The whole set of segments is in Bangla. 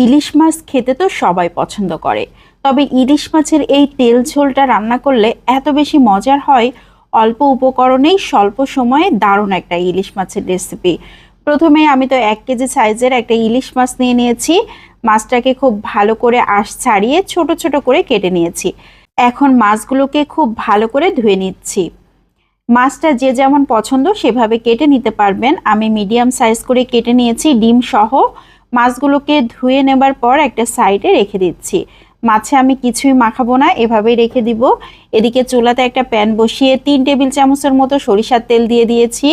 ইলিশ মাছ খেতে তো সবাই পছন্দ করে। তবে ইলিশ মাছের এই তেল ঝোলটা রান্না করলে এত বেশি মজার হয়, অল্প উপকরণেই স্বল্প সময়ে দারুণ একটা ইলিশ মাছের রেসিপি প্রথমে আমি তো এক কেজি সাইজের একটা ইলিশ মাছ নিয়ে নিয়েছি। মাছটাকে খুব ভালো করে আঁশ ছাড়িয়ে ছোট ছোট করে কেটে নিয়েছি। এখন মাছগুলোকে খুব ভালো করে ধুয়ে নিচ্ছি। মাছটা যে যেমন পছন্দ সেভাবে কেটে নিতে পারবেন। আমি মিডিয়াম সাইজ করে কেটে নিয়েছি, ডিম সহ। মাছগুলোকে ধুয়ে নেবার পর একটা সাইডে রেখে দিচ্ছি। মাছে আমি কিছুই মাখাবো না, এভাবেই রেখে দিব। এদিকে চুলাতে একটা প্যান বসিয়ে তিন টেবিল চামচের মতো সরিষার তেল দিয়ে দিয়েছি।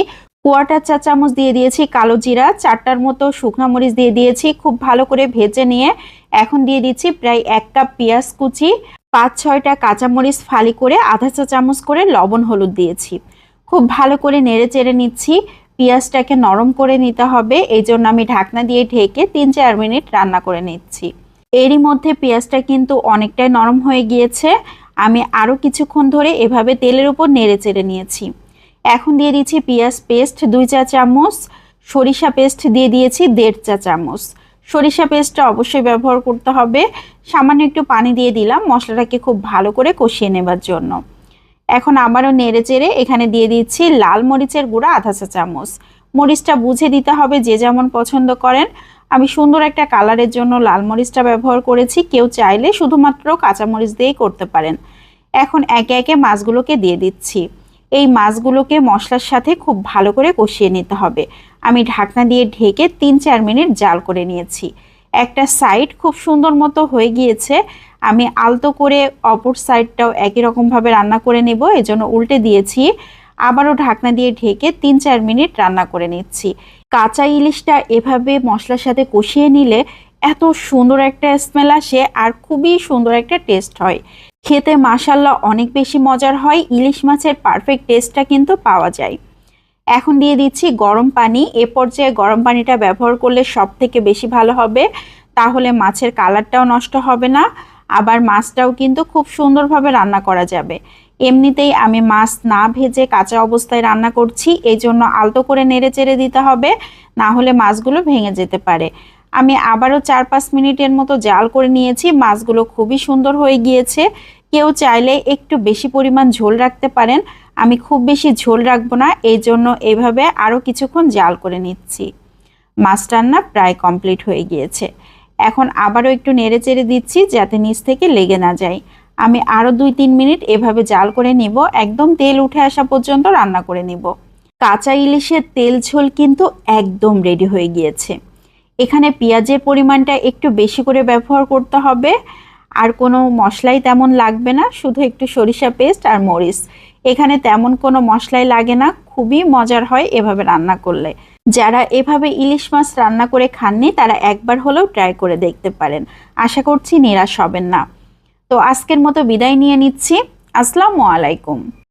কোয়াটার চা চামচ দিয়ে দিয়েছি, কালো জিরা, চারটার মতো শুকনো মরিচ দিয়ে দিয়েছি, খুব ভালো করে ভেজে নিয়ে এখন দিয়ে দিচ্ছি প্রায় এক কাপ পেঁয়াজ কুচি, পাঁচ ছয়টা কাঁচামরিচ ফালি করে আধা চা চামচ করে লবণ হলুদ দিয়েছি। খুব ভালো করে নেড়ে চেড়ে নিচ্ছি। পেঁয়াজটাকে নরম করে নিতে হবে। এই জন্য আমি ঢাকনা দিয়ে ঢেকে তিন চার মিনিট রান্না করে নিচ্ছি। এরই মধ্যে পেঁয়াজটা কিন্তু অনেকটাই নরম হয়ে গিয়েছে। আমি আরও কিছুক্ষণ ধরে এভাবে তেলের উপর নেড়ে চেড়ে নিয়েছি। এখন দিয়ে দিচ্ছি পেঁয়াজ পেস্ট দুই চা চামচ, সরিষা পেস্ট দিয়ে দিয়েছি দেড় চা চামচ। সরিষা পেস্টটা অবশ্যই ব্যবহার করতে হবে। সামান্য একটু পানি দিয়ে দিলাম মশলাটাকে খুব ভালো করে কষিয়ে নেবার জন্য। এখন আবারও নেড়ে চেড়ে এখানে দিয়ে দিচ্ছি লাল মরিচের গুঁড়া, আধা চা চামচ। মরিচটা বুঝে দিতে হবে যে যেমন পছন্দ করেন। আমি সুন্দর একটা কালারের জন্য লাল মরিচটা ব্যবহার করেছি। কেউ চাইলে শুধুমাত্র কাঁচামরিচ দিয়েই করতে পারেন। এখন একে একে মাছগুলোকে দিয়ে দিচ্ছি। এই মাছগুলোকে মশলার সাথে খুব ভালো করে কষিয়ে নিতে হবে। আমি ঢাকনা দিয়ে ঢেকে তিন চার মিনিট জাল করে নিয়েছি। একটা সাইড খুব সুন্দর মতো হয়ে গিয়েছে। আমি আলতো করে অপর সাইডটাও একই রকমভাবে রান্না করে নেব, এজন্য উল্টে দিয়েছি। আবারও ঢাকনা দিয়ে ঢেকে তিন চার মিনিট রান্না করে নিচ্ছি। কাঁচা ইলিশটা এভাবে মশলার সাথে কষিয়ে নিলে এত সুন্দর একটা স্মেল আসে আর খুবই সুন্দর একটা টেস্ট হয়। খেতে মাসাল্লাহ অনেক বেশি মজার হয়, ইলিশ মাছের পারফেক্ট টেস্টটা কিন্তু পাওয়া যায়। এখন দিয়ে দিচ্ছি গরম পানি। এ পর্যায়ে গরম পানিটা ব্যবহার করলে সব থেকে বেশি ভালো হবে। তাহলে মাছের কালারটাও নষ্ট হবে না, আবার মাছটাও কিন্তু খুব সুন্দরভাবে রান্না করা যাবে। এমনিতেই আমি মাছ না ভেজে কাঁচা অবস্থায় রান্না করছি এই জন্য আলতো করে নেড়ে চেড়ে দিতে হবে, না হলে মাছগুলো ভেঙে যেতে পারে। আমি আবারও চার পাঁচ মিনিটের মতো জাল করে নিয়েছি, মাছগুলো খুবই সুন্দর হয়ে গিয়েছে। কেউ চাইলে একটু বেশি পরিমাণ ঝোল রাখতে পারেন, আমি খুব বেশি ঝোল রাখব না, এই জন্য এভাবে আরও কিছুক্ষণ জাল করে নিচ্ছি। মাছ রান্না প্রায় কমপ্লিট হয়ে গিয়েছে। এখন আবারও একটু নেড়ে চেড়ে দিচ্ছি যাতে নিচ থেকে লেগে না যায়। আমি আরও দুই তিন মিনিট এভাবে জাল করে নিব, একদম তেল উঠে আসা পর্যন্ত রান্না করে নিব। কাঁচা ইলিশের তেল ঝোল কিন্তু একদম রেডি হয়ে গিয়েছে। এখানে পেঁয়াজের পরিমাণটা একটু বেশি করে ব্যবহার করতে হবে। আর কোনো মশলাই তেমন লাগবে না, শুধু একটু সরিষা পেস্ট আর মরিচ। এখানে তেমন কোনো মশলাই লাগে না, খুবই মজার হয় এভাবে রান্না করলে। যারা এভাবে ইলিশ মাছ রান্না করে খাননি, তারা একবার হলেও ট্রাই করে দেখতে পারেন। আশা করছি নিরাশ হবেন না। তো আজকের মতো বিদায় নিয়ে নিচ্ছি। আসসালামু আলাইকুম।